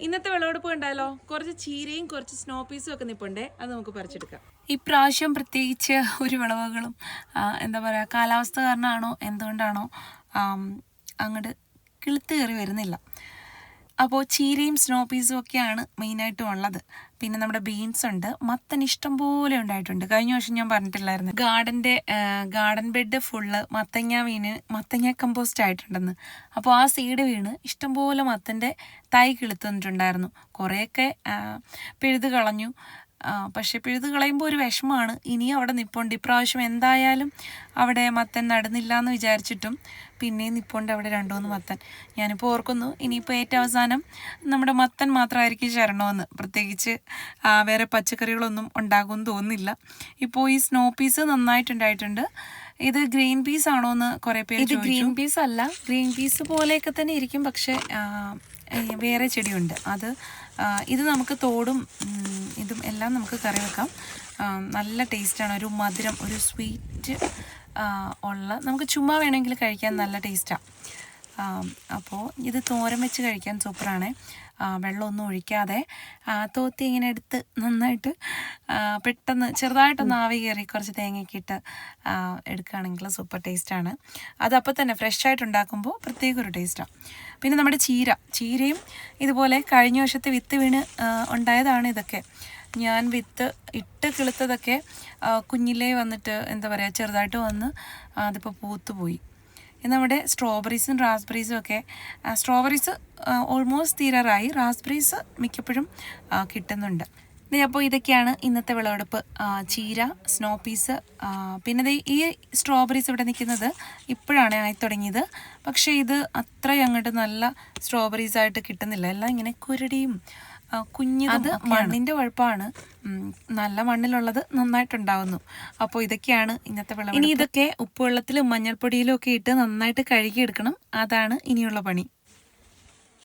ഇന്നത്തെ വിളവെടുപ്പ് കണ്ടാലോ? കുറച്ച് ചീരയും കുറച്ച് സ്നോ പീസും ഒക്കെ നിപ്പുണ്ടേ. അത് നമുക്ക് പറിച്ചെടുക്കാം. ഇപ്രാവശ്യം പ്രത്യേകിച്ച് ഒരു വിളവുകളും എന്താ പറയുക കാലാവസ്ഥ കാരണമാണോ എന്തുകൊണ്ടാണോ അങ്ങോട്ട് കിളുത്ത് കയറി വരുന്നില്ല. അപ്പോൾ ചീരയും സ്നോ പീസും ഒക്കെയാണ് മെയിനായിട്ടും ഉള്ളത്. പിന്നെ നമ്മുടെ ബീൻസ് ഉണ്ട്. മത്തൻ ഇഷ്ടം പോലെ ഉണ്ടായിട്ടുണ്ട്. കഴിഞ്ഞ വർഷം ഞാൻ പറഞ്ഞിട്ടില്ലായിരുന്നു. ഗാർഡന്റെ ഗാർഡൻ ബെഡ് ഫുള്ള് മത്തങ്ങ വീണ് മത്തങ്ങ കമ്പോസ്റ്റ് ആയിട്ടുണ്ടെന്ന്. അപ്പോൾ ആ സീഡ് വീണ് ഇഷ്ടംപോലെ മത്തന്റെ തൈ കിളുത്തുന്നിട്ടുണ്ടായിരുന്നു. കുറേയൊക്കെ പിഴുത് കളഞ്ഞു. പക്ഷെ പിഴുത് കളയുമ്പോൾ ഒരു വിഷമമാണ് ഇനി അവിടെ നിപ്പുണ്ട്. ഇപ്രാവശ്യം എന്തായാലും അവിടെ മത്തൻ നടന്നില്ല എന്ന് വിചാരിച്ചിട്ടും പിന്നെയും നിപ്പുണ്ട് അവിടെ രണ്ടു മൂന്ന് മത്തൻ. ഞാനിപ്പോൾ ഓർക്കുന്നു ഇനിയിപ്പോൾ ഏറ്റവും അവസാനം നമ്മുടെ മത്തൻ മാത്രമായിരിക്കും ചരണമെന്ന്. പ്രത്യേകിച്ച് വേറെ പച്ചക്കറികളൊന്നും ഉണ്ടാകുമെന്ന് തോന്നുന്നില്ല. ഇപ്പോൾ ഈ സ്നോ പീസ് നന്നായിട്ടുണ്ടായിട്ടുണ്ട്. ഇത് ഗ്രീൻ പീസ് ആണോ എന്ന് കുറേ പേര് ഇത് ഗ്രീൻ പീസ് അല്ല. ഗ്രീൻ പീസ് പോലെയൊക്കെ തന്നെ ഇരിക്കും. പക്ഷേ വേറെ ചെടിയുണ്ട്. അത് ഇത് നമുക്ക് തോടും എല്ലാം നമുക്ക് കറി വെക്കാം. നല്ല ടേസ്റ്റാണ്. ഒരു മധുരം ഒരു സ്വീറ്റ് ഉള്ള നമുക്ക് ചുമ്മാ വേണമെങ്കിൽ കഴിക്കാൻ നല്ല ടേസ്റ്റാണ് അപ്പോൾ ഇത് തോരൻ വെച്ച് കഴിക്കാൻ സൂപ്പറാണ്. വെള്ളമൊന്നും ഒഴിക്കാതെ തോത്തി ഇങ്ങനെ എടുത്ത് നന്നായിട്ട് പെട്ടെന്ന് ചെറുതായിട്ടൊന്ന് ആവി കയറി കുറച്ച് തേങ്ങയൊക്കെ ഇട്ട് എടുക്കുകയാണെങ്കിൽ സൂപ്പർ ടേസ്റ്റാണ്. അതപ്പോൾ തന്നെ ഫ്രഷ് ആയിട്ട് ഉണ്ടാക്കുമ്പോൾ പ്രത്യേക ഒരു ടേസ്റ്റാണ് പിന്നെ നമ്മുടെ ചീര. ചീരയും ഇതുപോലെ കഴിഞ്ഞ വർഷത്തെ വിത്ത് വീണ് ഉണ്ടായതാണ് ഇതൊക്കെ. ഞാൻ വിത്ത് ഇട്ട് കിളുത്തതൊക്കെ കുഞ്ഞിലേ വന്നിട്ട് എന്താ പറയുക ചെറുതായിട്ട് വന്ന് അതിപ്പോൾ പൂത്തുപോയി. നമ്മുടെ സ്ട്രോബെറീസും റാസ്ബെറീസും ഒക്കെ സ്ട്രോബെറീസ് ഓൾമോസ്റ്റ് തീരാറായി. റാസ്ബെറീസ് മിക്കപ്പോഴും കിട്ടുന്നുണ്ട്. അപ്പോൾ ഇതൊക്കെയാണ് ഇന്നത്തെ വിളവെടുപ്പ്. ചീര സ്നോ പീസ് പിന്നെ ഈ സ്ട്രോബെറീസ് ഇവിടെ നിൽക്കുന്നത് ഇപ്പോഴാണ് ആയി തുടങ്ങിയത്. പക്ഷേ ഇത് അത്ര അങ്ങോട്ട് നല്ല സ്ട്രോബെറീസ് ആയിട്ട് കിട്ടുന്നില്ല. എല്ലാം ഇങ്ങനെ കുരുടിയും ആ, കുഞ്ഞിതും അത് മണ്ണിന്റെ കുഴപ്പമാണ് നല്ല മണ്ണിലുള്ളത് നന്നായിട്ടുണ്ടാവുന്നു. അപ്പോൾ ഇതൊക്കെയാണ് ഇന്നത്തെ വിളവ് ഇനി ഇതൊക്കെ ഉപ്പുവെള്ളത്തിലും മഞ്ഞൾപ്പൊടിയിലും ഒക്കെ ഇട്ട് നന്നായിട്ട് കഴുകിയെടുക്കണം. അതാണ് ഇനിയുള്ള പണി.